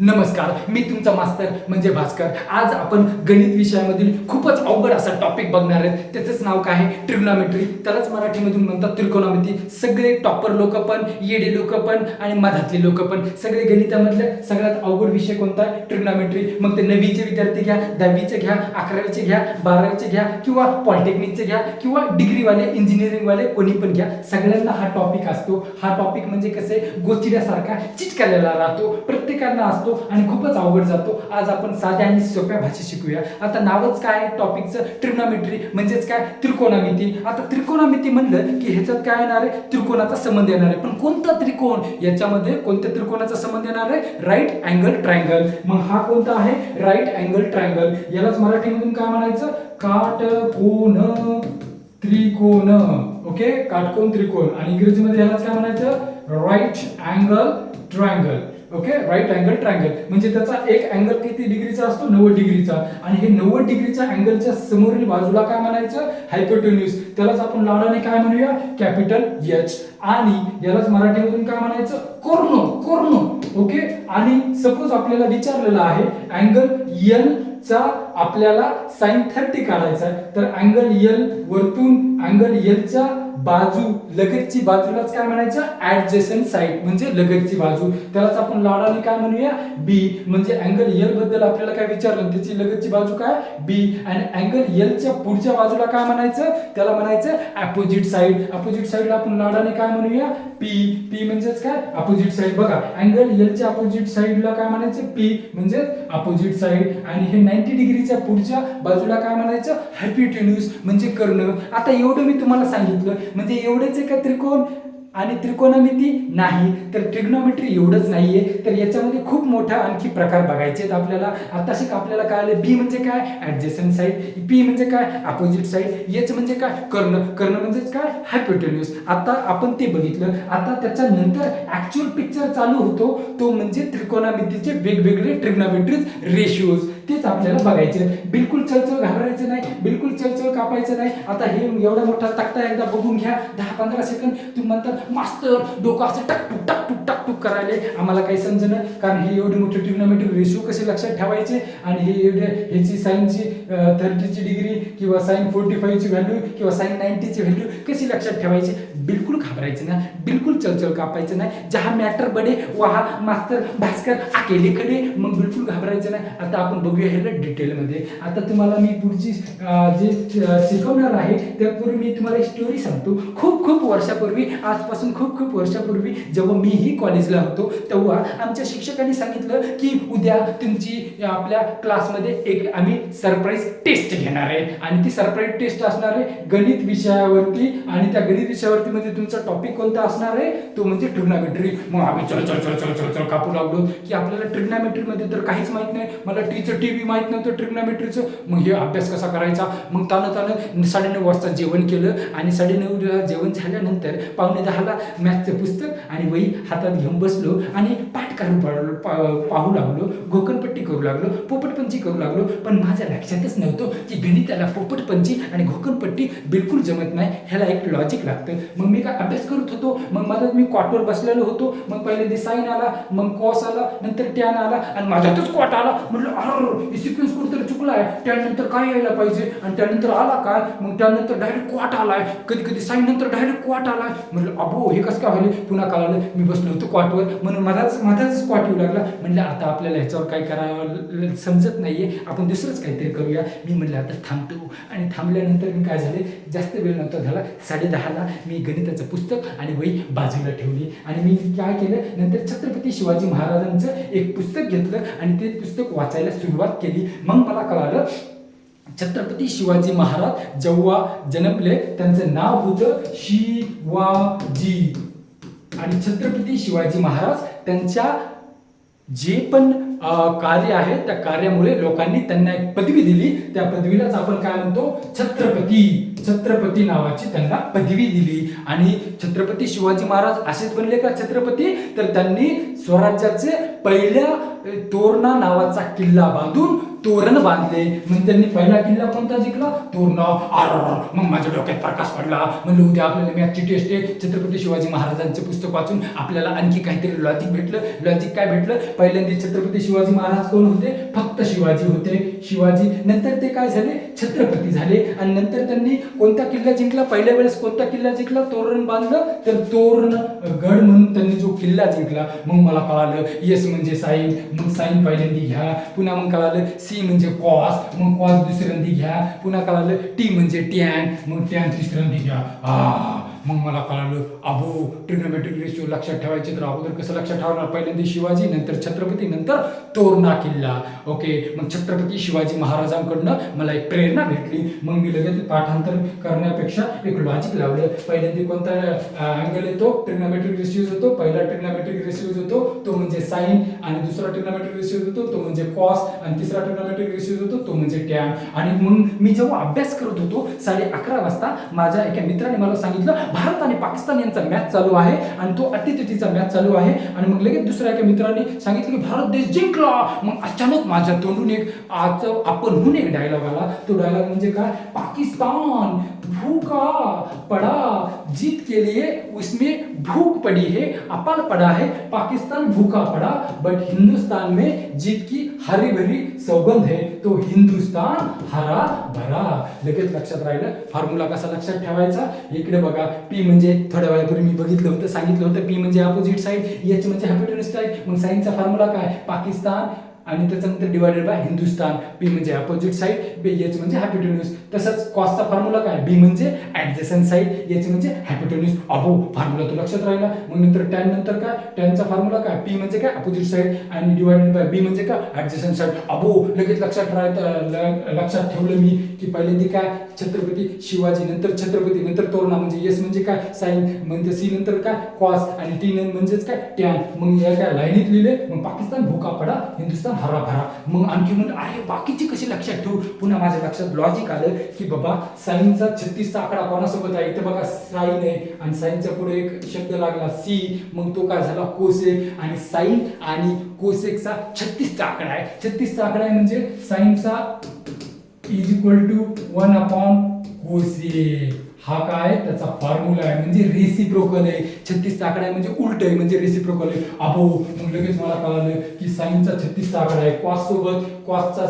नमस्कार मी तुमचा मास्तर म्हणजे भास्कर. आज आपण गणित विषयामधील खूपच अवघड असा टॉपिक बघणार आहेत. त्याचंच नाव काय आहे? ट्रिग्नॉमेट्री त्यालाच मराठीमधून म्हणतात त्रिकोणामिती सगळे टॉपर लोक पण येडे लोक पण आणि मधातले लोक पण. सगळे गणितामधले सगळ्यात अवघड विषय कोणता? आहे ट्रिग्नॉमेट्री मग ते नववीचे विद्यार्थी घ्या दहावीचे घ्या अकरावीचे घ्या बारावीचे घ्या किंवा पॉलिटेक्निकचे घ्या किंवा डिग्रीवाले इंजिनिअरिंगवाले कोणी पण घ्या. सगळ्यांना हा टॉपिक असतो. हा टॉपिक म्हणजे कसे गोचिड्यासारखा चिटकलेला राहतो. प्रत्येकांना असतो. आणि खूपच अवघड जातो. आज आपण साध्या आणि सोप्या भाषेत शिकूया. आता नावच काय? आहे टॉपिकचं ट्रिग्नॉमेट्री म्हणजेच काय? त्रिकोणामिती. आता त्रिकोणामिती म्हणलं की ह्याच्यात काय येणार आहे? त्रिकोणाचा संबंध येणार आहे. पण कोणता त्रिकोण? याच्यामध्ये कोणत्या त्रिकोणाचा संबंध येणार आहे? राईट अँगल ट्रायंगल मग हा कोणता आहे? राईट अँगल ट्रायंगल यालाच मराठीमधून काय म्हणायचं? काटकोन त्रिकोण. ओके काटकोन त्रिकोण. आणि इंग्रजीमध्ये यालाच काय म्हणायचं? Right angle triangle okay right angle triangle म्हणजे त्याचा एक अँगल किती डिग्रीचा असतो? नव्वद डिग्रीचा आणि हे नव्वद डिग्रीच्या अँगलच्या समोरील बाजूला काय म्हणायचं? हायपोटेन्यूस त्यालाच आपण लाडाने काय म्हणूया? कॅपिटल एच आणि यालाच मराठीमधून काय म्हणायचं? कोर्नो कोर्नो. ओके आणि सपोज आपल्याला विचारलेलं आहे अँगल एल चा आपल्याला साईन थर्टी काढायचा आहे. तर अँगल एल वरतून अँगल एलच्या बाजू लगतची बाजूलाच काय म्हणायचं? ऍडजेसन साईड म्हणजे लगतची बाजू. त्यालाच आपण लाडाने काय म्हणूया? बी म्हणजे अँगल एलबद्दल आपल्याला काय विचारलं? त्याची लगतची बाजू काय? बी आणि अँगल एलच्या पुढच्या बाजूला काय म्हणायचं? त्याला म्हणायचं अपोजिट साईड अपोजिट साईडला आपण लाडाने काय म्हणूया? पी पी म्हणजेच काय? अपोजिट साईड बघा अँगल एलच्या अपोजिट साईडला काय म्हणायचं? पी म्हणजे अपोजिट साईड आणि हे नाईन्टी डिग्रीच्या पुढच्या बाजूला काय म्हणायचं? हायपिटेन्यूस म्हणजे कर्ण. आता एवढं मी तुम्हाला सांगितलं. म्हणजे एवढेच आहे का त्रिकोण? आणि त्रिकोणमिती नाही. तर ट्रिग्नोमेट्री एवढंच नाहीये. तर याच्यामध्ये खूप मोठा आणखी प्रकार बघायचे आहेत आपल्याला. आता शिक आपल्याला काय आलं बी म्हणजे काय? ऍडजस्टंट साईड पी म्हणजे काय? अपोजिट साईड एच म्हणजे काय? कर्ण कर्ण म्हणजेच काय? हायपोटेन्युस आता आपण ते बघितलं. आता त्याच्यानंतर ऍक्च्युअल पिक्चर चालू होतो. तो म्हणजे त्रिकोणामितीचे वेगवेगळे ट्रिग्नोमेट्रीज रेशिओज तेच आपल्याला बघायचे. बिलकुल चलचल घाबरायचं नाही बिलकुल चलचल कापायचं नाही. आता हे एवढा मोठा तक्ता एकदा बघून घ्या. दहा पंधरा सेकंद तुम्ही म्हणतात मास्तर डोकं असं टकटुक टकटुक टकटुक करायले. आम्हाला काही समजणं कारण हे एवढी मोठी ट्रिग्नोमेट्रिक रेशो कसे लक्षात ठेवायचे? आणि हे एवढे ह्याची साईनची थर्टीची डिग्री किंवा साईन फोर्टी फाईव्हची व्हॅल्यू किंवा साईन नाईन्टीची व्हॅल्यू कशी लक्षात ठेवायची? बिलकुल घाबरायचं नाही. बिलकुल चलचल कापायचं नाही. जहा मॅटर बडे वहा मास्तर भास्कर अकेले कडे मग बिलकुल घाबरायचं नाही. आता आपण बघूया ह्याला डिटेलमध्ये आता तुम्हाला मी पुढची जे शिकवणार आहे त्यापूर्वी मी तुम्हाला एक स्टोरी सांगतो. खूप खूप वर्षापूर्वी आजपासून खूप खूप वर्षापूर्वी जेव्हा मीही कॉलेजला होतो तेव्हा आमच्या शिक्षकांनी सांगितलं की उद्या तुमची आपल्या क्लासमध्ये एक आम्ही सरप्राईज टेस्ट घेणार आहे. आणि ती सरप्राईज टेस्ट असणार आहे गणित विषयावरती. आणि त्या गणित विषयावरती म्हणजे तुमचा टॉपिक कोणता असणार आहे? तो म्हणजे ट्रिग्नॉमेट्री मग आम्ही चल चल चल चल चल चल कापू लागलो. की आपल्याला ट्रिग्नॉमेट्रीमध्ये तर काहीच माहीत नाही. मला टीचर टी व्ही माहीत नव्हतं ट्रिग्नॉमेट्रीचं मग हे अभ्यास कसा करायचा? मग तानं तानं साडेनऊ वाजता जेवण केलं आणि साडेनऊ जेवण झाल्यानंतर पावणे दहाला मॅथचं पुस्तक आणि वही हातात घेऊन बसलो आणि पाठ काढून पाडलो पा- पाहू लागलो. घोकणपट्टी करू लागलो पोपटपंची करू लागलो. पण माझ्या लक्षातच नव्हतं की गणिताला पोपटपंची आणि घोकणपट्टी बिलकुल जमत नाही. ह्याला एक लॉजिक लागतं. मग मी काय अभ्यास करत होतो? मग माझं मी क्वाटवर बसलेलो होतो. मग पहिल्यांदा साईन आला मग कॉस आला नंतर टॅन आला आणि माझ्यातच क्वाट आला. म्हटलं अर सिक्वेन्स कुठेतरी चुकला आहे त्यानंतर काय यायला पाहिजे? आणि त्यानंतर आला काय? मग त्यानंतर डायरेक्ट क्वाट आलाय. कधी कधी साईन नंतर डायरेक्ट क्वाट आलाय. म्हटलं अबो हे कसं काय व्हायला पुन्हा कळालं. मी बसलो होतो क्वाटवर म्हणून माझाच माझाच क्वाट येऊ लागला. म्हणलं आता आपल्याला ह्याच्यावर काय करावं समजत नाहीये. आपण दुसरंच काहीतरी करूया. मी म्हणलं आता थांबतो. आणि थांबल्यानंतर मी काय झाले? जास्त वेळ नंतर झाला. साडे दहाला मी गणिताचं पुस्तक आणि वही बाजूला ठेवली. आणि मी काय केलं? नंतर छत्रपती शिवाजी महाराजांचं एक पुस्तक घेतलं. आणि ते पुस्तक वाचायला सुरुवात केली. मग मला कळालं छत्रपती शिवाजी महाराज जेव्हा जन्मले त्यांचं नाव होतं शिवाजी. आणि छत्रपती शिवाजी महाराज त्यांच्या जे पण कार्य आहे त्या कार्यामुळे लोकांनी त्यांना एक पदवी दिली. त्या पदवीलाच आपण काय म्हणतो? छत्रपती. छत्रपती नावाची त्यांना पदवी दिली. आणि छत्रपती शिवाजी महाराज असेच बनले का छत्रपती? तर त्यांनी स्वराज्याचे पहिल्या तोरणा नावाचा किल्ला बांधून तोरण बांधले. म्हणजे त्यांनी पहिला किल्ला कोणता जिंकला? तोरण. आर मग माझ्या डोक्यात प्रकाश पडला. म्हणलं उद्या आपल्याला मॅथची टेस्ट आहे. छत्रपती शिवाजी महाराजांचं पुस्तक वाचून आपल्याला आणखी काहीतरी लॉजिक भेटलं. लॉजिक काय भेटलं? पहिल्यांदा छत्रपती शिवाजी महाराज कोण होते? फक्त शिवाजी होते. शिवाजी नंतर ते काय झाले? छत्रपती झाले. आणि नंतर त्यांनी कोणता किल्ला जिंकला? पहिल्या वेळेस कोणता किल्ला जिंकला? तोरण बांधलं. तर तोरण गड म्हणून त्यांनी जो किल्ला जिंकला. मग मला कळालं येस म्हणजे साईन. मग साईन पहिल्यांदा घ्या. पुन्हा मग कळालं सी म्हणजे कॉस मग कॉस दुसऱ्यांदी घ्या. पुन्हा कळालं टी म्हणजे टॅन मग टॅन तिसऱ्यांदी घ्या. आ मग मला कळालं अबो ट्रिग्नोमेट्रिक रेशिओ लक्षात ठेवायचे तर अगोदर कसं लक्षात ठेवणार? पहिल्यांदा शिवाजी नंतर छत्रपती नंतर तोरणा किल्ला. ओके? मग छत्रपती शिवाजी महाराजांकडनं मला एक प्रेरणा भेटली. मग मी लगेच पाठांतर करण्यापेक्षा एक लॉजिक लावलं. पहिल्यांदा कोणता अँगल येतो? ट्रिग्नोमेट्रिक रेशिओज होतो. पहिला ट्रिग्नोमेट्रिक रेशिओज होतो. तो म्हणजे साईन आणि दुसरा ट्रिग्नोमेट्रिक रेशिओज होतो. तो म्हणजे कॉस आणि तिसरा ट्रिग्नोमेट्रिक रेशिओज होतो. तो म्हणजे टॅम आणि मग मी जेव्हा अभ्यास करत होतो साडे अकरा वाजता माझ्या एका मित्राने मला सांगितलं भारत आणि पाकिस्तान यांचा मॅच चालू आहे आणि तो अटीतटीचा मॅच चालू आहे. आणि मग लगेच दुसऱ्या एका मित्राने सांगितलं की भारत देश जिंकला. मग अचानक माझ्या तोंडून एक आज आपणहून एक डायलॉग आला. तो डायलॉग म्हणजे काय? पाकिस्तान भूका पड़ा जीत के लिए उसमें भूख पड़ी है अपाल पड़ा है पाकिस्तान भूखा पड़ा बट हिंदुस्तान में जीत की हरी भरी सौगंध है तो हिंदुस्तान हरा भरा. लगेच लक्षात राहिलं फॉर्म्युला कसा लक्षात ठेवायचा? इकडे बघा पी म्हणजे थोड्या वेळापूर्वी मी बघितलं होतं सांगितलं होतं पी म्हणजे अपोजिट साईड एच म्हणजे हॅपिटोनिस्ट साईड मग साईनचा फॉर्म्युला काय? पाकिस्तान आणि त्याच्यानंतर डिवायडेड बाय हिंदुस्तान बी म्हणजे अपोजिट साईड बी एच म्हणजे हॅपिटोन्यूस तसंच कॉसचा फॉर्म्युला काय? बी म्हणजे ॲडजेसन साईड एच म्हणजे हॅपिटोन्यूस अबो फॉर्म्युला तो लक्षात राहिला. मग नंतर टॅन नंतर काय? टॅनचा फॉर्म्युला काय? पी म्हणजे काय? अपोजिट साईड आणि डिवायडेड बाय बी म्हणजे काय? ॲडजेसन साईड अबो लगेच लक्षात राहत लक्षात ठेवलं मी की पहिल्यांदा काय? छत्रपती शिवाजी नंतर छत्रपती नंतर तोरणा म्हणजे एस म्हणजे काय? साईन म्हणजे सी नंतर काय? कॉस आणि टी म्हणजेच काय? टॅन. मग या काय लाईनीत लिहिले? मग पाकिस्तान भूका पडा हिंदुस्तान हरा भरा. मग आणखी म्हणलं अरे बाकीची कशी लक्षात ठेवू? पुन्हा माझ्या लक्षात लॉजिक आलं की बाबा साईनचा छत्तीसचा आकडा कोणासोबत आहे? इथं बघा साईन आहे. आणि साईनच्या पुढे एक शब्द लागला सी. मग तो काय झाला? कोसेक. आणि साईन आणि कोसेकचा छत्तीसचा आकडा आहे. छत्तीसचा आकडा आहे म्हणजे साईनचा is equal to one upon cosec हा काय त्याचा फॉर्म्युला आहे. म्हणजे रेसिप्रोकल आहे. छत्तीसचा आकडा आहे म्हणजे उलट आहे म्हणजे रेसिप्रोकल आहे. अबो मग लगेच मला कळालं की साईनचा छत्तीसचा आकडा आहे. कॉस सोबत कॉसचा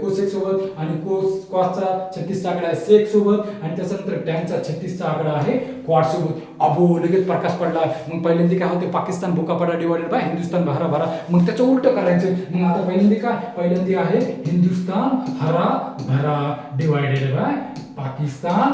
कोसेक सोबत आणि कोस कॉसचा छत्तीसचा आकडा आहे. सेक सोबत आणि त्याच्यानंतर टॅनचा छत्तीसचा आकडा आहे. क्वाड सोबत. अबो लगेच प्रकाश पडला. मग पहिल्यांदा काय होते? पाकिस्तान भुकापडा डिवायडेड बाय हिंदुस्तान भरा भरा. मग त्याचं उलट करायचं. मग आता पहिल्यांदा काय? पहिल्यांदा आहे हिंदुस्तान हरा भरा डिवायडेड बाय पाकिस्तान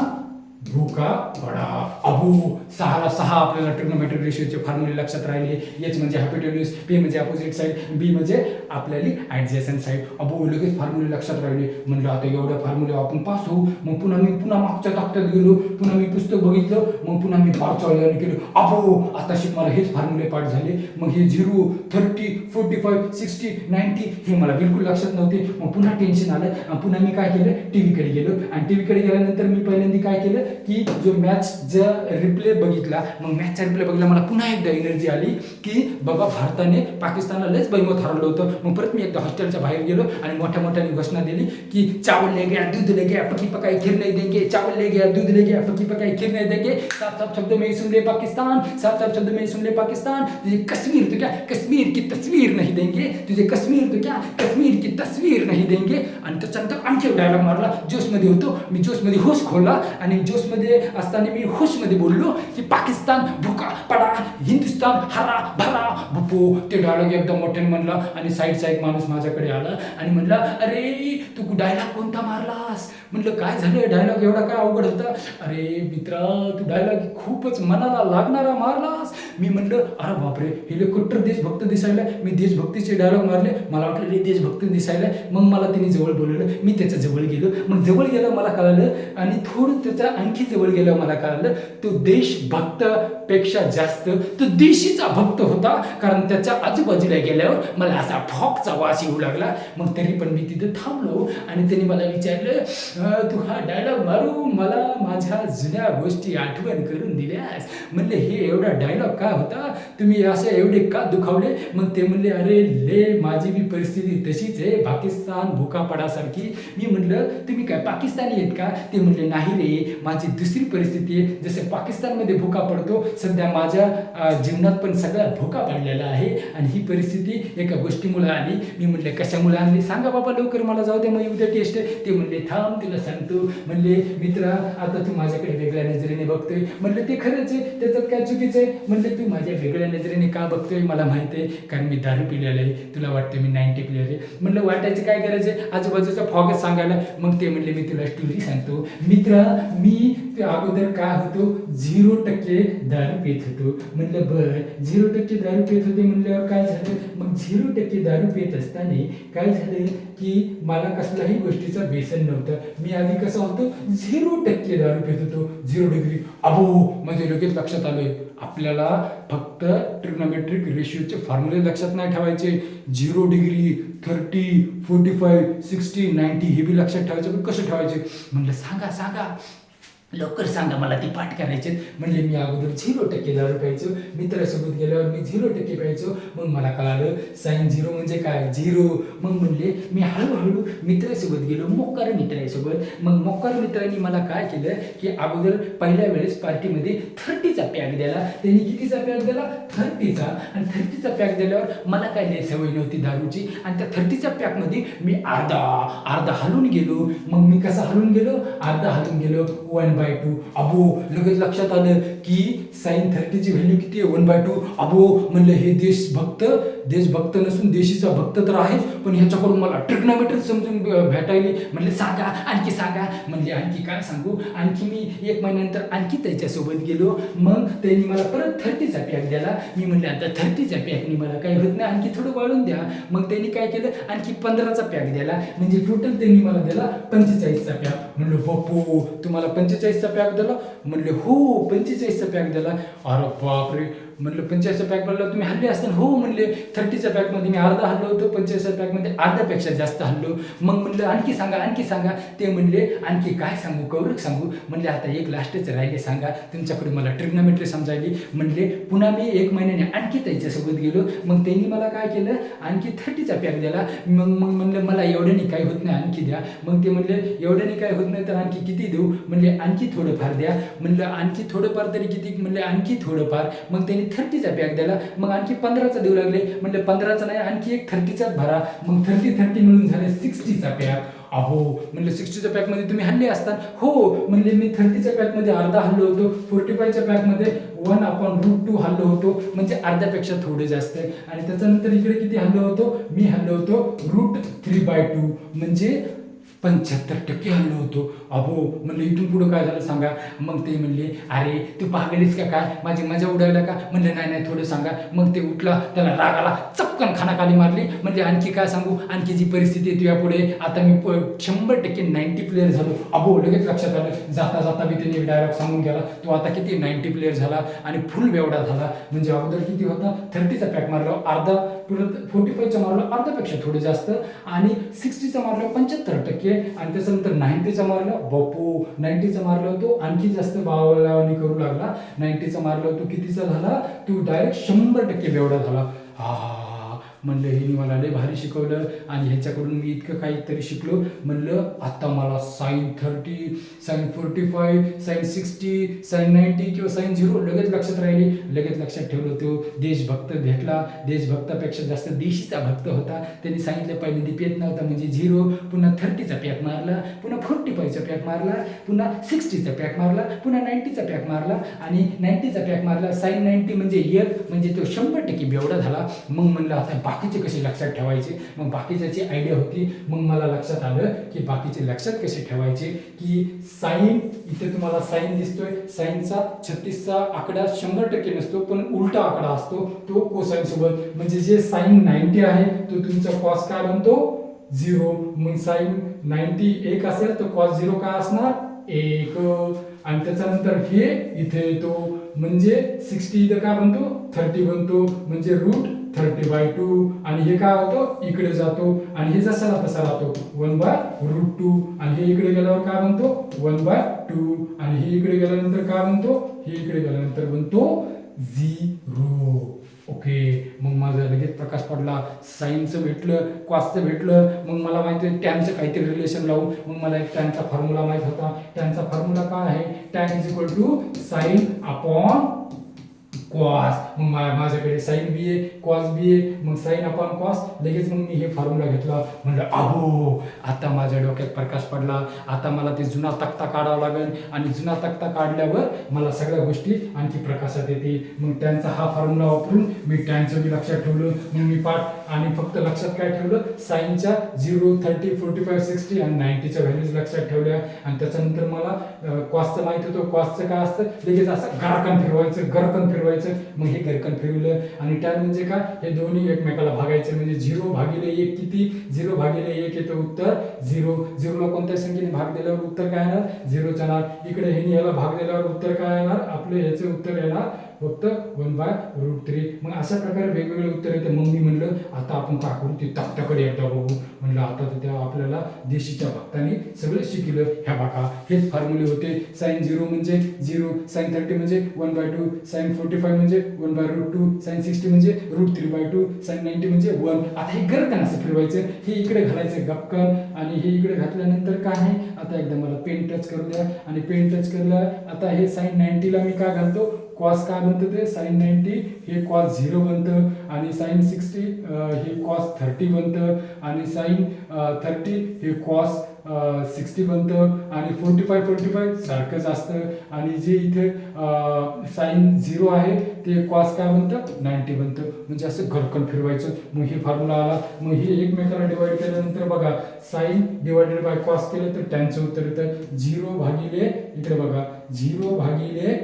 भूका बड़ा अबू सहाला सहा आपल्याला ट्रिग्नोमेट्रिक रेशिओचे फॉर्म्युले लक्षात राहिले. एच म्हणजे हॅपिटोन्यूस पी म्हणजे अपोजिट साईड बी म्हणजे आपल्याला ॲडजेसन साईड अबो लगेच फॉर्म्युले लक्षात राहिले. म्हणलं आता एवढ्या फॉर्म्युले आपण पास होऊ मग पुन्हा मी पुन्हा मागच्या ताकद गेलो पुन्हा मी पुस्तक बघितलं मग पुन्हा मी पाठच्या वडिलांनी केलं. अबो आता मला हेच फॉर्म्युले पाठ झाले. मग हे zero thirty forty five sixty ninety हे मला बिलकुल लक्षात नव्हते. मग पुन्हा टेन्शन आलं. आणि पुन्हा मी काय केलं? टी व्हीकडे गेलो. आणि टी व्हीकडे गेल्यानंतर मी पहिल्यांदा काय केलं? की जो मॅच जर रिप्ले बघितला मग मॅचचा रिप्ले बघितला मला पुन्हा एकदा एनर्जी आली की बाबा भारताने पाकिस्तानला लयच बैमत हरवलं होतं. मग परत मी एकदा हॉस्टेलच्या बाहेर गेलो आणि मोठ्या मोठ्याने घोषणा दिली की चावल ले गया दूध ले गया पकी पकाई खीर नहीं देंगे चावल ले गया दूध ले गया पकी पकाई खीर नहीं देंगे. साफ साफ शब्दों में सुन ले पाकिस्तान साफ साफ शब्दों में सुन ले पाकिस्तान. तुझे कश्मीर तो क्या कश्मीर की तस्वीर नहीं देंगे. तुझे कश्मीर तो क्या कश्मीर की तस्वीर नहीं देंगे. आणि त्याच्यानंतर आणखी डायलॉग मारला जोशमध्ये होतो. मी जोशमध्ये होश खोलला आणि जोशमध्ये असताना मी होशमध्ये बोललो की पाकिस्तान भुका पडा हिंदुस्तान हरा भरा. बुपो ते डायलॉग एकदम मोठ्याने म्हणलं आणि साईडचा एक माणूस माझ्याकडे आला आणि म्हणला अरे तू डायलॉग कोणता मारलास? म्हटलं काय झालं डायलॉग एवढा काय अवघड होता? अरे मित्रा तू डायलॉग खूपच मनाला लागणारा मारलास. मी म्हणलं अरे बापरे हे कट्टर देशभक्त दिसायला? मी देशभक्तीचे डायलॉग मारले. मला वाटलं रे देशभक्त दिसायला. मग मला तिने जवळ बोलवलं. मी त्याच्याजवळ गेलो. मग जवळ गेलं मला कळालं आणि थोडं त्याचा आणखी जवळ गेलं मला कळालं तो देशभक्त पेक्षा जास्त तो देशीचा भक्त होता. कारण त्याच्या आजूबाजूला गेल्यावर मला असा फॉकचा वास येऊ लागला. मग तरी पण मी तिथे थांबलो आणि त्यांनी मला विचारलं तू हा डायलॉग मारू? मला माझ्या जुन्या गोष्टी आठवण करून दिल्यास. म्हणले हे एवढा डायलॉग का होता? तुम्ही असं एवढे का दुखावले? मग ते म्हणले अरे ले माझी बी परिस्थिती तशीच आहे पाकिस्तान भुकापडासारखी. मी म्हणलं तुम्ही काय पाकिस्तानी आहेत का? ते म्हणले नाही रे माझी दुसरी परिस्थिती आहे. जसं पाकिस्तानमध्ये भुका पडतो सध्या माझ्या जीवनात पण सगळ्यात भुका पडलेला आहे. आणि ही परिस्थिती एका गोष्टीमुळे आली मी म्हणले कशामुळे आणली सांगा बाबा लवकर मला जाऊ दे मग उद्या टेस्ट ते म्हणले थांब तुला सांगतो. म्हणले मित्रा आता तू माझ्याकडे वेगळ्या नजरेने बघतोय. म्हणलं ते खरंच आहे त्याचं काय चुकीचं आहे? म्हणले तू माझ्या वेगळ्या नजरेने का बघतोय? मला माहिती आहे कारण मी दारू पिलेला आहे. तुला वाटतं मी नाईन्टी प्लेअर आहे. म्हणलं वाटायची काय गरज आहे? आजूबाजूचा फॉगच सांगायला. मग ते म्हणले मी तुला स्टोरी सांगतो. मित्रा मी अगोदर काय होतो? झिरो टक्के दारू पित होतो. म्हणलं बरं झिरो टक्के दारू पित होते म्हणल्यावर काय झालं? मग झिरो टक्के दारू पित असताना काय झालं की मला कसल्याही गोष्टीचं व्यसन नव्हतं. मी आधी कसं होतो? झिरो टक्के दारू पित होतो. Zero degree. अबो! म्हणजे लगेच लक्षात आलोय आपल्याला फक्त ट्रिग्नोमेट्रिक रेशिओचे फॉर्म्युले लक्षात नाही ठेवायचे. Zero degree thirty forty five sixty ninety हे बी लक्षात ठेवायचे. पण कसं ठेवायचे? म्हणलं सांगा सांगा. लवकर सांगा मला ते पाठ करायचे. म्हणजे मी अगोदर झिरो टक्के दारू प्यायचो मित्रासोबत गेल्यावर मी झिरो टक्के प्यायचो. मग मला कळालं साईन झिरो म्हणजे काय? झिरो. मग म्हणले मी हळूहळू मित्रासोबत गेलो मोकार मित्रासोबत. मग मोकार मित्रांनी मला काय केलं की अगोदर पहिल्या वेळेस पार्टीमध्ये थर्टीचा पॅक दिला त्यांनी कितीचा पॅक दिला थर्टीचा. आणि थर्टीचा पॅक दिल्यावर मला काय नाही सवय नव्हती दारूची. आणि त्या थर्टीच्या पॅकमध्ये मी अर्धा अर्धा हलून गेलो. मग मी कसा हलून गेलो? अर्धा हलून गेलो. वन बाय टू अबो लगेच लक्षात आलं की साईन थर्टीची व्हॅल्यू किती आहे? वन बाय टू अबो म्हणलं हे देशभक्त देशभक्त नसून देशीचा भक्त तर आहेच पण ह्याच्याकडून मला ट्रिग्नॉमेट्री समजून भेटायली. म्हणले सांगा आणखी सांगा. म्हणले आणखी काय सांगू? आणखी मी एक महिन्यानंतर आणखी त्याच्यासोबत गेलो. मग त्यांनी मला परत थर्टीचा पॅक दिला. मी म्हणले आता थर्टीच्या पॅकनी मला काही होत नाही. आणखी थोडं वाढून द्या. मग त्यांनी काय केलं? आणखी पंधराचा पॅक दिला. म्हणजे टोटल त्यांनी मला दिला पंचेचाळीसचा पॅक म्हणलं बप्पू तुम्हाला पंचेचाळीसचा पॅक दिला? म्हणले हो पंचेचाळीसचा पॅक दिला. अरे बापरे म्हणलं पंचेचाळीसचा पॅक बनला तुम्ही हल्ले असताना हो म्हणले थर्टीच्या पॅकमध्ये मी अर्धा हल्लो होतो पंचेचाळीसच्या पॅकमध्ये अर्ध्यापेक्षा जास्त हल्लो. मग म्हणलं आणखी सांगा आणखी सांगा. ते म्हणले आणखी काय सांगू कौरक सांगू? म्हणले आता एक लास्टच राहिले सांगा. तुमच्याकडे मला ट्रिग्नोमेट्री समजायली. म्हणले पुन्हा मी एक महिन्याने आणखी त्यांच्यासोबत गेलो. मग त्यांनी मला काय केलं? आणखी थर्टीचा पॅक दिला. मग मग म्हणलं मला एवढ्याने काय होत नाही आणखी द्या. मग ते म्हणले एवढ्याने काय होत नाही तर आणखी किती देऊ? म्हणले आणखी थोडंफार द्या. म्हणलं आणखी थोडंफार तरी किती? म्हणले आणखी थोडंफार. मग त्यांनी थर्टीचा पॅक दिला मग आणखी पंधराचा देऊ लागले. म्हणजे पंधराचा नाही आणखी एक थर्टीचाच भरा. मग थर्टी थर्टी मिळून झाले सिक्स्टीचा पॅक अहो म्हणले सिक्स्टीच्या पॅकमध्ये तुम्ही हल्ले असतात हो म्हणले मी थर्टीच्या पॅकमध्ये अर्धा हल्लो होतो. फोर्टी फायच्या पॅकमध्ये वन अपॉन रूट टू हल्लो होतो. म्हणजे अर्ध्यापेक्षा थोडे जास्त आहे. आणि त्याच्यानंतर इकडे किती हल्लो होतो? मी हल्लो होतो रूट थ्री बाय टू म्हणजे पंच्याहत्तर टक्के हल्लो होतो. अबो म्हणलं इथून पुढं काय झालं सांगा. मग ते म्हणले अरे तू पागलीस का काय? माझी मजा उडायला का? म्हणलं नाही नाही थोडं सांगा. मग ते उठला त्याला राग आला चपकन खानाखाली मारली. म्हणजे आणखी काय सांगू? आणखी जी परिस्थिती येतो तुझ्या पुढे आता मी शंभर टक्के नाईन्टी प्लेअर झालो. अबो लगेच लक्षात आलं. जाता जाता मी त्यांनी डायलॉग सांगून गेला. तो आता किती नाईन्टी प्लेअर झाला आणि फुल बेवडा झाला. म्हणजे अगोदर किती होता? थर्टीचा पॅक मारला. अर्धा परत फोर्टी फाईव्हचा मारला अर्ध्यापेक्षा थोडं जास्त आणि सिक्स्टीचा मारलं पंच्याहत्तर टक्के आणि त्याच्यानंतर नाईन्टीचा मारलं बापू नाईन्टीचा मारला होतो आणखी जास्त बावलावानी करू लागला. नाईन्टीचा मारला होतो कितीचा झाला? तो डायरेक्ट शंभर टक्के बेवडा झाला. हा म्हणलं हे मला लय भारी शिकवलं आणि ह्याच्याकडून मी इतकं काहीतरी शिकलो. म्हणलं आता मला sine thirty sine forty five sine sixty sine ninety किंवा साईन झिरो लगेच लक्षात राहिली. लगेच लक्षात ठेवलं तो देशभक्त भेटला. देशभक्तापेक्षा जास्त देशीचा भक्त होता. त्यांनी सांगितलं पहिल्यांदा पेत नव्हता म्हणजे झिरो. पुन्हा थर्टीचा पॅक मारला. पुन्हा फोर्टी फाईव्हचा पॅक मारला. पुन्हा सिक्स्टीचा पॅक मारला. पुन्हा नाईन्टीचा पॅक मारला. आणि नाईन्टीचा पॅक मारला. साईन नाईन्टी म्हणजे एक म्हणजे तो शंभर टक्के बेवडा झाला. मग म्हणलं आता बाकीचे कसे लक्षात ठेवायचे? मग बाकीच्याची आयडिया होती मग मला लक्षात आलं की बाकीचे लक्षात कसे ठेवायचे? की साईन इथे तुम्हाला साईन दिसतोय. साईनचा छत्तीसचा आकडा शंभर टक्के नसतो पण उलटा आकडा असतो. तो कोसाईन सोबत. म्हणजे जे साईन नाईन्टी आहे तो तुमचा कॉस काय बनतो? झिरो. मग साईन नाईन्टी एक असेल तर कॉस झिरो काय असणार? एक. आणि त्याच्यानंतर हे इथे येतो. म्हणजे सिक्स्टी इथं काय बनतो? थर्टी बनतो. म्हणजे रूट थर्टी बाय टू. आणि हे काय होतो? इकडे जातो. आणि हे जसाला तसा राहतो. One by root two. आणि हे इकडे गेल्यावर काय बनतो? One by two. आणि हे इकडे गेल्यानंतर काय बनतो? हे इकडे गेल्यानंतर बनतो झिरो. ओके. मग माझा लगेच प्रकाश पडला. साईनचं भेटलं क्वासचं भेटलं. मग मला माहिती आहे टॅनचं काहीतरी रिलेशन लावू मग मला एक टॅनचा फॉर्म्युला माहीत होता. टॅनचा फॉर्म्युला काय आहे? Tan is equal to sine upon cos मग मा- माझ्याकडे साईन बी ए कॉस बी ए मग साईन अपॉन कॉस लगेच मग मी हे फॉर्म्युला घेतला. म्हणलं अहो आता माझ्या डोक्यात प्रकाश पडला. आता मला ते जुना तक्ता काढावा लागेल. आणि जुना तक्ता काढल्यावर मला सगळ्या गोष्टी आणखी प्रकाशात येते मग त्यांचा हा फॉर्म्युला वापरून मी टॅनचं बी लक्षात ठेवलं. मग मी पाठ आणि फक्त लक्षात काय ठेवलं? साईनच्या zero thirty forty five sixty आणि नाईन्टीच्या व्हॅल्यूज लक्षात ठेवल्या. आणि त्याच्यानंतर मला कॉसचं माहिती होतं. कॉसचं काय असतं? लगेच असं गरकन फिरवायचं गरकन फिरवायचं. मग हे गरकन फिरवलं. आणि टॅन म्हणजे काय हे दोन्ही एकमेकाला भागायचं. म्हणजे झिरो भागिले एक किती? झिरो भागिले एक येतं उत्तर झिरो. झिरोला कोणत्या संख्येने भाग दिल्यावर उत्तर काय येणार? झिरोच येणार. इकडे हे याला भाग दिल्यावर उत्तर काय येणार? आपले ह्याचे उत्तर येणार. फक्त वन बाय रूट थ्री मग अशा प्रकारे वेगवेगळे उत्तर येते. मग मी म्हणलं आता आपण का करू? ते तक्त्याकडे एकदा बघू. म्हणलं आता तर त्या आपल्याला देशीच्या भक्ताने सगळं शिकलं. ह्या बाका हेच फॉर्म्युले होते. साईन झिरो म्हणजे झिरो साईन थर्टी म्हणजे one by two sine forty five म्हणजे one by root two sine sixty म्हणजे root three by two sine ninety म्हणजे वन आता हे गरकन असं फिरवायचं. हे इकडे घालायचं गपकन. आणि हे इकडे घातल्यानंतर काय आहे? आता एकदा मला पेन टच करू द्या. आणि पेन टच केलं आता हे साईन नाईन्टीला मी काय घालतो? कॉस काय बनतं ते? साईन नाईन्टी हे कॉस झिरो बनतं. आणि साईन सिक्स्टी हे कॉस थर्टी बनतं. आणि साईन थर्टी हे कॉस सिक्स्टी बनतं. आणि फोर्टी फाय फोर्टी फाय सारखंच असतं. आणि जे इथे साईन झिरो आहे ते कॉस काय बनतं? नाईन्टी बनतं. म्हणजे असं घरकन फिरवायचं. मग हे फॉर्म्युला आला. मग हे एकमेकाला डिवाईड केल्यानंतर बघा साईन डिवायडेड बाय कॉस केलं तर टॅनचं उत्तर येतं. झिरो भागिले इकडे बघा. झिरो भागिले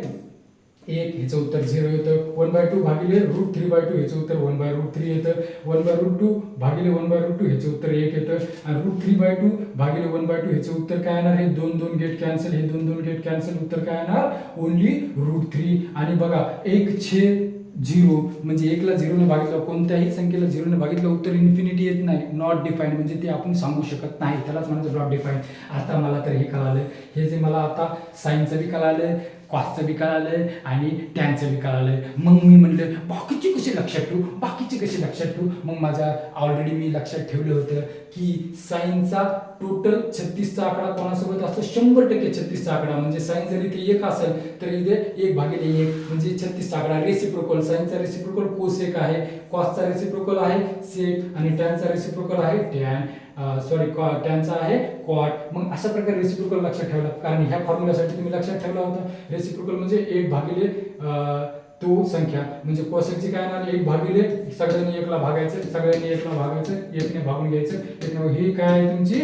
एक ह्याचं उत्तर झिरो येतं. वन बाय टू भागिले रूट थ्री बाय टू ह्याचं उत्तर वन बाय रूट थ्री येतं. वन बाय रूट टू भागिले वन बाय रूट टू ह्याचं उत्तर एक येतं. आणि रूट थ्री बाय टू भागिले वन बाय टू ह्याचं उत्तर काय येणार? हे दोन दोन गेट कॅन्सल हे दोन दोन गेट कॅन्सल उत्तर काय येणार? ओनली रूट थ्री आणि बघा एक छे झिरो म्हणजे एकला झिरोने भागितलं कोणत्याही संख्येला झिरोने भागितलं उत्तर इन्फिनिटी येत नाही. नॉट डिफाईन म्हणजे ते आपण सांगू शकत नाही. त्यालाच म्हणायचं नॉट डिफाईन आता मला तर हे कळालं. हे जे मला आता सायन्सचं बी कळालं. कॉस्टचं बी कळालं आणि टॅनचं बी कळालं. मग मी म्हणलं बाकीचे कसे लक्षात ठेवू? बाकीचे कसे लक्षात ठेवू? मग माझ्या ऑलरेडी मी लक्षात ठेवलं होतं की साईनचा टोटल छत्तीसचा आकडा कोणासोबत असतो? शंभर टक्के छत्तीसचा आकडा. म्हणजे साईन जर इथे एक असेल तर इथे एक भागिले एक. म्हणजे छत्तीसचा आकडा रेसिप्रोकल साईनचा रेसिप्रोकल कोसेक आहे. कॉसचा रेसिप्रोकल आहे सेक आणि टॅनचा रेसिप्रोकल आहे टॅन सॉरी त्यांचा आहे क्वाट मग अशा प्रकारे रेसिप्रोकल लक्षात ठेवला कारण ह्या फॉर्म्युल्यासाठी तुम्ही लक्षात ठेवला होता. रेसिप्रोकल म्हणजे एक भागिले अं, तो संख्या. म्हणजे कोसेकची काय येणार एक भागिले सगळ्यांनी एकला भागायचं सगळ्यांनी एकला भागायचं एकने भागून घ्यायचं एकने ही काय आहे तुमची?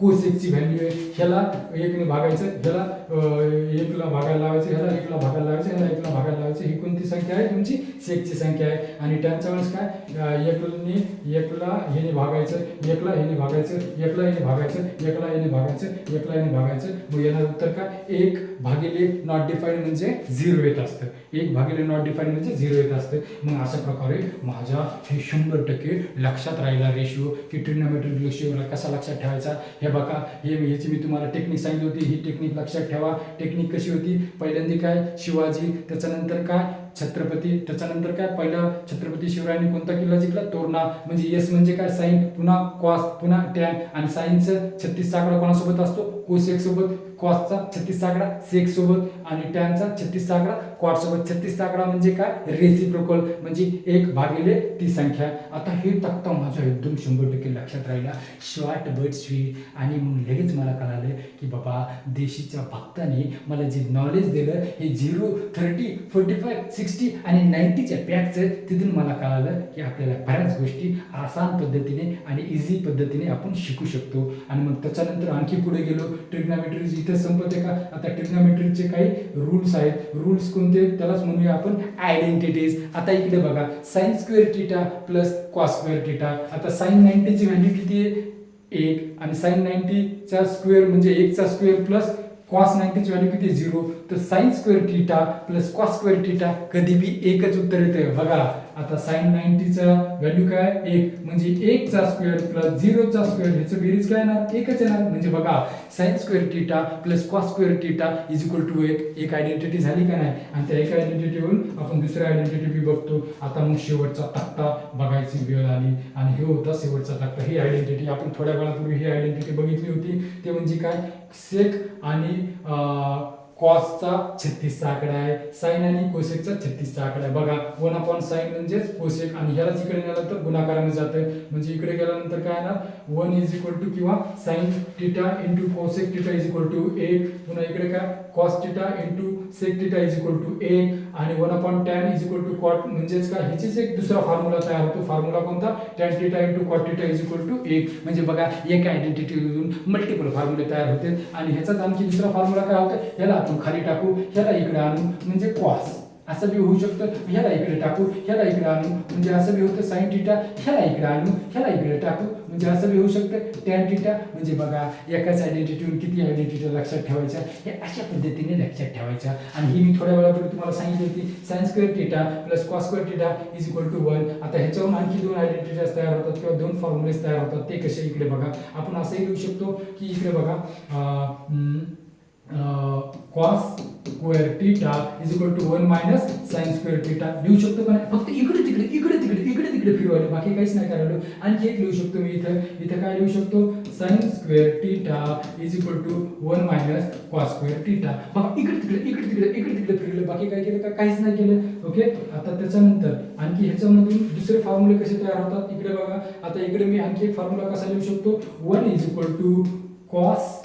कोसेकची व्हॅल्यू आहे. ह्याला एकने भागायचं ह्याला एकला भागायला लावायचं ह्याला एकला भागायला लावायचं ह्याला एकला भागायला लावायचं. ही कोणती संख्या आहे? तुमची सेकची संख्या आहे. आणि त्यांच्या वेळेस काय? अं, एकने एकला हेने भागायचं एकला ह्याने भागायचं एकला हेने भागायचं एकला हेने भागायचं एकला हेने भागायचं. मग येणार उत्तर काय? एक भागिले नॉट डिफाईन म्हणजे झिरो येत असतं. एक भागिले नॉट डिफाईन म्हणजे झिरो येत असतं. मग अशा प्रकारे माझ्या हे शंभर टक्के लक्षात राहिला रेशिओ की ट्रिग्नोमेट्रिक रेशिओला कसा लक्षात ठेवायचा? हे बघा. हे याची ह्याची मी तुम्हाला टेक्निक सांगितली होती. ही टेक्निक लक्षात ठेवा. टेक्निक कशी होती? पहिल्यांदा काय? शिवाजी त्याच्यानंतर काय? छत्रपती त्याच्यानंतर काय? पहिला छत्रपती शिवरायांनी कोणता किल्ला जिंकला? तोरणा. म्हणजे यस म्हणजे काय? साईन पुन्हा कॉस पुन्हा टॅन आणि साईनचं छत्तीस आकडा कोणासोबत असतो? कोसेक सोबत. कॉसचा छत्तीस आकडा सेक सोबत. आणि टॅनचा छत्तीस आकडा क्वार्टसोबत सोबत छत्तीस आकडा म्हणजे काय? रेसिप्रोकल म्हणजे एक भागिले ती संख्या. आता हे तक्ता माझ्या एकदम शंभर टक्के लक्षात राहिला. शॉर्ट बट स्वीट आणि मग लगेच मला कळालं की बाबा देशीच्या भक्ताने मला जे नॉलेज दिलं हे zero thirty forty five sixty आणि नाईन्टीच्या पॅकचं तिथून मला कळालं की आपल्याला बऱ्याच गोष्टी आसान पद्धतीने आणि इझी पद्धतीने आपण शिकू शकतो. आणि मग त्याच्यानंतर आणखी पुढे गेलो. ट्रिग्नॉमेट्री इथं संपते का? आता ट्रिग्नॉमेट्रीचे काही रूल्स आहेत. रूल्स कोणते? त्यालाच म्हणूया आपण आयडेंटिटीज आता इकडे बघा sine square theta plus cos square theta आता साइन नाईन्टीची व्हॅल्यू किती आहे? एक. आणि साइन नाईन्टीचा स्क्वेअर म्हणजे एकचा स्क्वेअर प्लस कॉस नाईन्टीची व्हॅल्यू किती झिरो तर sine square theta plus cos square theta कधी बी एकच उत्तर येते बघा. आता साईन नाईन्टीचं व्हॅल्यू काय? एक. म्हणजे एकचा स्क्वेअर प्लस झिरोचा स्क्वेअर ह्याचं बेरीज काय येणार? एकच येणार. म्हणजे बघा sine square theta plus cos square theta is equal to एक. एक आयडेंटिटी झाली का नाही? आणि त्या एक आयडेंटिटीवरून आपण दुसऱ्या आयडेंटिटी बी बघतो. आता मग शेवटचा तक्ता बघायची वेळ आली. आणि हे होता शेवटचा तक्ता. ही आयडेंटिटी आपण थोड्या वेळापूर्वी ही आयडेंटिटी बघितली होती. ते म्हणजे काय? सेक आणि कॉसचा छत्तीसचा आकडा आहे साईन आणि कोशेकचा छत्तीसचा आकडा आहे. बघा वन अपॉन साईन म्हणजेच कोशेक आणि ह्यालाच इकडे तर गुणाकाराने जातं म्हणजे इकडे गेल्यानंतर काय येणार? वन इज इक्वल टू किंवा sine theta into cosec theta is equal to एक. पुन्हा इकडे काय? Cos theta into sec theta is equal to एक. आणि one upon tan is equal to cot म्हणजेच काय? ह्याचीच एक दुसरा फॉर्म्युला तयार होतो. फॉर्म्युला कोणता? Tan theta into cot theta is equal to एक. म्हणजे बघा एक आयडेंटिटीमधून मल्टिपल फॉर्म्युले तयार होते. आणि ह्याचाच आणखी दुसरा फॉर्म्युला काय होतं? ह्याला आपण खाली टाकू. ह्याला इकडे आणू. म्हणजे कॉस असं बी होऊ शकतं. ह्याला इकडे टाकू ह्याला इकडे आणू. म्हणजे असं बी होतं. साईन टिटा ह्याला इकडे आणू ह्याला इकडे टाकू. म्हणजे असं बी होऊ शकतं. टॅन टिटा म्हणजे बघा एकाच आयडेंटिटीवर किती आयडेंटिटी लक्षात ठेवायच्या? हे अशा पद्धतीने लक्षात ठेवायच्या. आणि ही मी थोड्या वेळापूर्वी तुम्हाला सांगितली होती. Sines square theta plus cos square theta is equal to one आता ह्याच्यावरून आणखी दोन आयडेंटिटीज तयार होतात किंवा दोन फॉर्म्युलेज तयार होतात. ते कसे इकडे बघा. आपण असंही लिहू शकतो की इकडे बघा cos square theta is equal to one minus sine square theta लिहू शकतो का फक्त इकडे तिकडे इकडे तिकडे इकडे तिकडे फिरवायला बाकी काहीच नाही करायला. आणखी एक लिहू शकतो मी इथं. इथं काय लिहू शकतो? Sine square theta is equal to one minus cos square theta बघा इकडे तिकडे इकडे तिकडे इकडे तिकडे फिरलं बाकी काय केलं का? काहीच नाही केलं. ओके? आता त्याच्यानंतर आणखी ह्याच्यामधून दुसरे फॉर्म्युले कसे तयार होतात? इकडे बघा. आता इकडे मी आणखी एक फॉर्म्युला कसा लिहू शकतो? One is equal to cos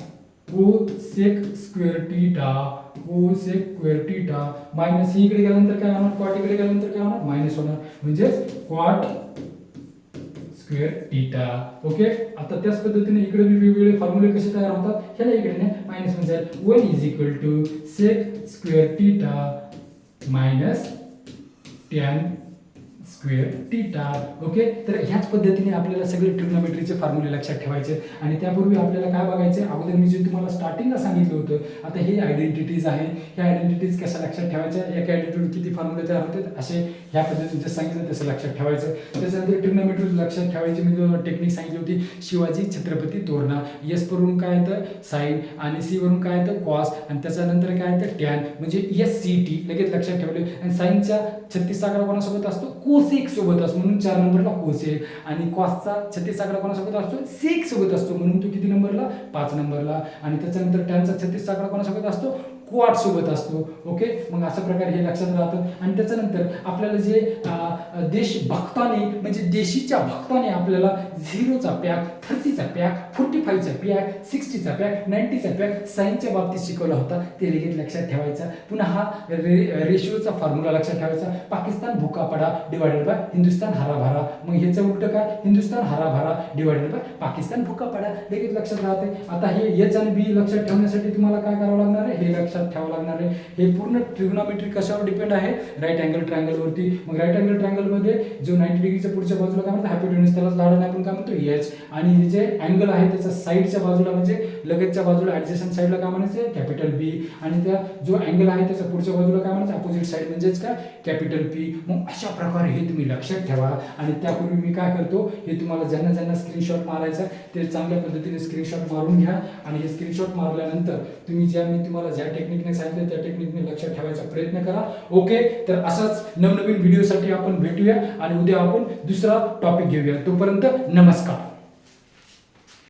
cosec square theta cosec square theta minus ही इकडे गेल्यानंतर काय होणार? कॉट इकडे e गेल्यानंतर काय होणार? मायनस होणार. म्हणजेच क्वाट स्क्वेअर टीटा ओके आता त्याच पद्धतीने इकडे वेगवेगळे फॉर्म्युले कसे तयार होतात? ह्याला इकडे नाही मायनस म्हणजे one is equal to sec square theta minus tan square theta okay तर ह्याच पद्धतीने आपल्याला सगळे ट्रिग्नोमेट्रीचे फॉर्म्युले लक्षात ठेवायचे. आणि त्यापूर्वी आपल्याला काय बघायचे अगोदर मी जे तुम्हाला स्टार्टिंगला सांगितलं होतं आता हे आयडेंटिटीज आहे. ह्या आयडेंटिटीज कशा लक्षात ठेवायच्या? एक आयडेंटिटी किती फॉर्म्युले तयार होतात? असे ह्या पद्धतीने जसं सांगितलं तसं लक्षात ठेवायचं. त्याच्यानंतर ट्रिग्नोमेट्री लक्षात ठेवायची म्हणजे मी टेक्निक सांगितली होती शिवाजी छत्रपती तोरणा एस वरून काय येतं? साईन आणि सी वरून काय येतं? कॉस आणि त्याच्यानंतर काय येतं? टॅन म्हणजे एस सी टी लगेच लक्षात ठेवले. आणि साईनच्या छत्तीस आकडा कोणासोबत असतो? कोसेक सोबत असतो. म्हणून चार नंबरला कोसेक आणि कॉसचा छत्तीस आकडा कोणासोबत असतो? सेक सोबत असतो. म्हणून तो किती नंबरला? पाच नंबरला. आणि त्याच्यानंतर टॅनचा छत्तीस आकडा कोणासोबत असतो? क्वाड सोबत असतो ओके मग अशा प्रकारे हे लक्षात राहतं. आणि त्याच्यानंतर आपल्याला जे देशभक्ताने म्हणजे देशीच्या भक्ताने आपल्याला झिरोचा पॅक थर्टीचा पॅक फोर्टी फाईव्हचा पॅक सिक्स्टीचा पॅक नाईन्टीचा पॅक सायन्सच्या बाबतीत शिकवला होता ते लगेच लक्षात ठेवायचा. पुन्हा हा रे रेशिओचा फॉर्म्युला लक्षात ठेवायचा. पाकिस्तान भुका पडा डिवायडेड बाय हिंदुस्तान हराभरा मग ह्याचं उलट काय हिंदुस्तान हराभरा डिवायडेड बाय पाकिस्तान भुका पडा. लगेच लक्षात राहते. आता हे एच आणि बी लक्षात ठेवण्यासाठी तुम्हाला काय करावं लागणार आहे? हे लक्षात ठेवावं लागणार आहे हे पूर्ण ट्रिग्नॉमेट्री कशावर डिपेंड आहे? राईट अँगल ट्रायंगलवरती मग राईट अँगल ट्रायंगलमध्ये जो नाईन्टी डिग्रीच्या पुढच्या बाजूला काय म्हणतो? हॅपिट्युनिस त्याला लाडाने आपण काय म्हणतो? एच आणि हे जे अँगल आहे त्याचा साईडच्या बाजूला म्हणजे लगेचच्या बाजूला ॲडजस्टन साईडला काय म्हणायचं? कॅपिटल बी आणि त्या जो अँगल आहे त्याच्या पुढच्या बाजूला काय म्हणायचं? अपोजिट साईड म्हणजेच काय? कॅपिटल पी मग अशा प्रकारे हे तुम्ही लक्षात ठेवा. आणि त्यापूर्वी मी काय करतो? हे तुम्हाला ज्यांना ज्यांना स्क्रीनशॉट मारायचा ते चांगल्या पद्धतीने स्क्रीनशॉट मारून घ्या. आणि हे स्क्रीनशॉट मारल्यानंतर तुम्ही ज्या मी तुम्हाला ज्या टेक्निकने सांगितलं त्या टेक्निकने लक्षात ठेवायचा प्रयत्न करा. ओके तर असाच नवनवीन व्हिडिओसाठी आपण भेटूया आणि उद्या आपण दुसरा टॉपिक घेऊया. तोपर्यंत नमस्कार.